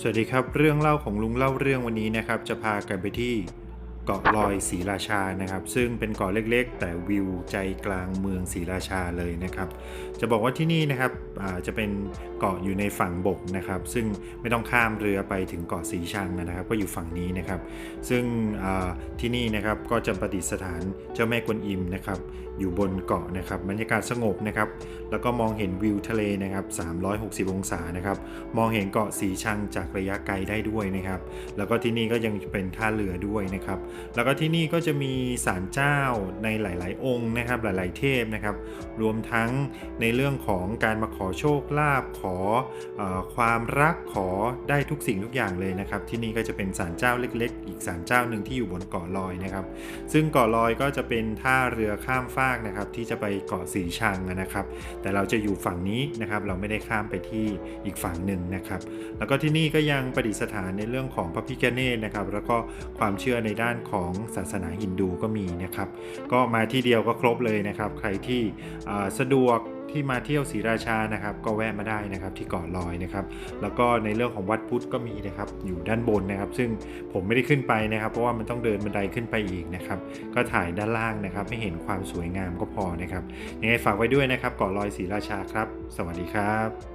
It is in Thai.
สวัสดีครับ เรื่องเล่าของลุงเล่าเรื่องวันนี้นะครับ จะพากันไปที่ เกาะลอยศรีราชานะครับ ซึ่งเป็นเกาะเล็กๆ แต่วิวใจกลางเมืองศรีราชาเลยนะครับ จะบอกว่าที่นี่นะครับจะเป็นเกาะอยู่ในฝั่งบกนะครับ ซึ่งไม่ต้องข้ามเรือไปถึงเกาะสีชังนะครับ ก็อยู่ฝั่งนี้นะครับ ซึ่งที่นี่นะครับก็จะประดิษฐานเจ้าแม่กวนอิมนะครับ อยู่บนเกาะนะครับบรรยากาศสงบนะครับ แล้วก็มองเห็นวิวทะเลนะครับ 360 องศานะครับ มองเห็นเกาะสีชังจากระยะไกลได้ด้วยนะครับ แล้วก็ที่นี่ก็ยังเป็นท่าเรือด้วยนะครับแล้วก็ที่นี่ก็จะมีศาลเจ้าในหลาย ๆ องค์นะครับหลาย ๆ เทพนะครับ รวมทั้งในเรื่องของการมาขอโชคลาภขออความรักขอได้ทุกสิ่งทุกอย่างเลยนะครับ ที่นี่ก็จะเป็นศาลเจ้าเล็ก ๆ อีกศาลเจ้าหนึ่งที่อยู่บนเกาะลอยนะครับ ซึ่งเกาะลอยก็จะเป็นท่าเรือข้ามฟากนะครับ ที่จะไปเกาะสีชังนะครับ แต่เราจะอยู่ฝั่งนี้นะครับ เราไม่ได้ข้ามไปที่อีกฝั่งหนึ่งนะครับ แล้วก็ที่นี่ก็ยังประดิษฐานในเรื่องของพระพิฆเนศนะครับ แล้วก็ความเชื่อในด้านของศาสนาฮินดูก็มีนะครับ ก็มาที่เดียวก็ครบเลยนะครับ ใครที่สะดวกที่มาเที่ยวศรีราชานะครับ ก็แวะมาได้นะครับที่เกาะลอยนะครับ แล้วก็ในเรื่องของวัดพุทธก็มีนะครับ อยู่ด้านบนนะครับ ซึ่งผมไม่ได้ขึ้นไปนะครับ เพราะว่ามันต้องเดินบันไดขึ้นไปอีกนะครับ ก็ถ่ายด้านล่างนะครับ ให้เห็นความสวยงามก็พอนะครับยังไงฝากไว้ด้วยนะครับเกาะลอยศรีราชาครับ สวัสดีครับ